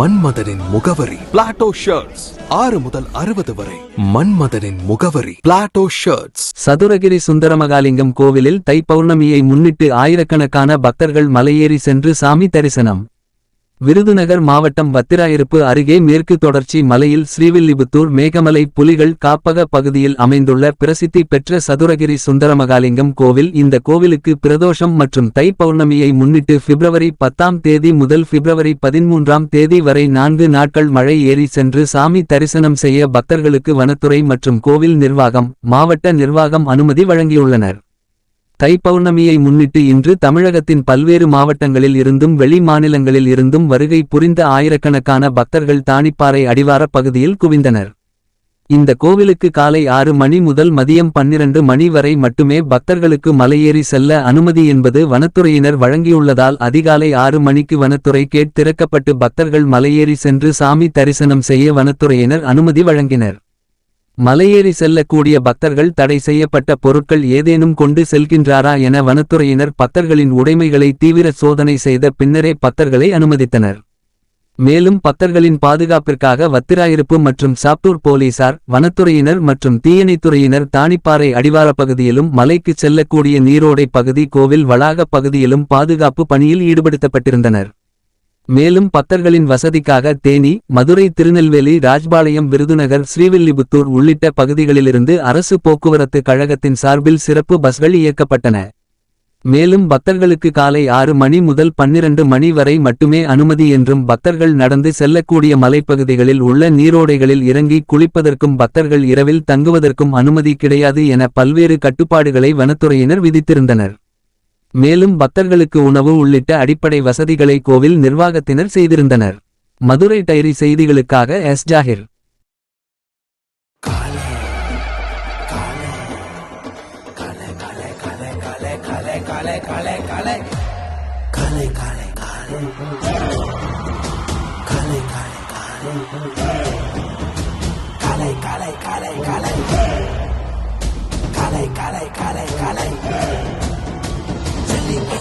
மன்மதனின் முகவரி. Plato shirts ஆறு முதல் அறுபது வரை. மன்மதனின் முகவரி. பிளாட்டோ ஷர்ட்ஸ் சதுரகிரி சுந்தரமகாலிங்கம் கோவிலில் தை பௌர்ணமியை முன்னிட்டு ஆயிரக்கணக்கான பக்தர்கள் மலையேறி சென்று சாமி தரிசனம். விருதுநகர் மாவட்டம் வத்திராயிருப்பு அருகே மேற்கு தொடர்ச்சி மலையில் ஸ்ரீவில்லிபுத்தூர் மேகமலை புலிகள் காப்பக பகுதியில் அமைந்துள்ள பிரசித்தி பெற்ற சதுரகிரி சுந்தரமகாலிங்கம் கோவில் இந்த கோவிலுக்கு பிரதோஷம் மற்றும் தை பௌர்ணமியை முன்னிட்டு பிப்ரவரி பத்தாம் தேதி முதல் பிப்ரவரி பதிமூன்றாம் தேதி வரை நான்கு நாட்கள் மழை ஏறி சென்று சாமி தரிசனம் செய்ய பக்தர்களுக்கு வனத்துறை மற்றும் கோவில் நிர்வாகம் மாவட்ட நிர்வாகம் அனுமதி வழங்கியுள்ளனர். தை பௌர்ணமியை முன்னிட்டு இன்று தமிழகத்தின் பல்வேறு மாவட்டங்களில் இருந்தும் வெளி மாநிலங்களில் இருந்தும் வருகை புரிந்த ஆயிரக்கணக்கான பக்தர்கள் தானிப்பாறை அடிவாரப் பகுதியில் குவிந்தனர். இந்த கோவிலுக்கு காலை ஆறு மணி முதல் மதியம் பன்னிரண்டு மணி வரை மட்டுமே பக்தர்களுக்கு மலையேறி செல்ல அனுமதி என்பது வனத்துறையினர் வழங்கியுள்ளதால் அதிகாலை ஆறு மணிக்கு வனத்துறை கேட் திறக்கப்பட்டு பக்தர்கள் மலையேறி சென்று சாமி தரிசனம் செய்ய வனத்துறையினர் அனுமதி வழங்கினர். மலையேறி செல்லக்கூடிய பக்தர்கள் தடை செய்யப்பட்ட பொருட்கள் ஏதேனும் கொண்டு செல்கின்றாரா என வனத்துறையினர் பக்தர்களின் உடைமைகளை தீவிர சோதனை செய்த பின்னரே பக்தர்களை அனுமதித்தனர். மேலும் பக்தர்களின் பாதுகாப்பிற்காக வத்திராயிருப்பு மற்றும் சாப்டூர் போலீசார் வனத்துறையினர் மற்றும் தீயணைத்துறையினர் தானிப்பாறை அடிவாரப் பகுதியிலும் மலைக்குச் செல்லக்கூடிய நீரோடை பகுதி கோவில் வளாகப் பகுதியிலும் பாதுகாப்பு பணியில் ஈடுபடுத்தப்பட்டிருந்தனர். மேலும் பக்தர்களின் வசதிக்காக தேனி மதுரை திருநெல்வேலி ராஜ்பாளையம் விருதுநகர் ஸ்ரீவில்லிபுத்தூர் உள்ளிட்ட பகுதிகளிலிருந்து அரசு போக்குவரத்து கழகத்தின் சார்பில் சிறப்பு பஸ்கள் இயக்கப்பட்டன. மேலும் பக்தர்களுக்கு காலை ஆறு மணி முதல் பன்னிரண்டு மணி வரை மட்டுமே அனுமதி என்றும் பக்தர்கள் நடந்து செல்லக்கூடிய மலைப்பகுதிகளில் உள்ள நீரோடைகளில் இறங்கி குளிப்பதற்கும் பக்தர்கள் இரவில் தங்குவதற்கும் அனுமதி கிடையாது என பல்வேறு கட்டுப்பாடுகளை வனத்துறையினர் விதித்திருந்தனர். மேலும் பக்தர்களுக்கு உணவு உள்ளிட்ட அடிப்படை வசதிகளை கோவில் நிர்வாகத்தினர் செய்திருந்தனர். மதுரை டைரி செய்திகளுக்காக S. Zakir.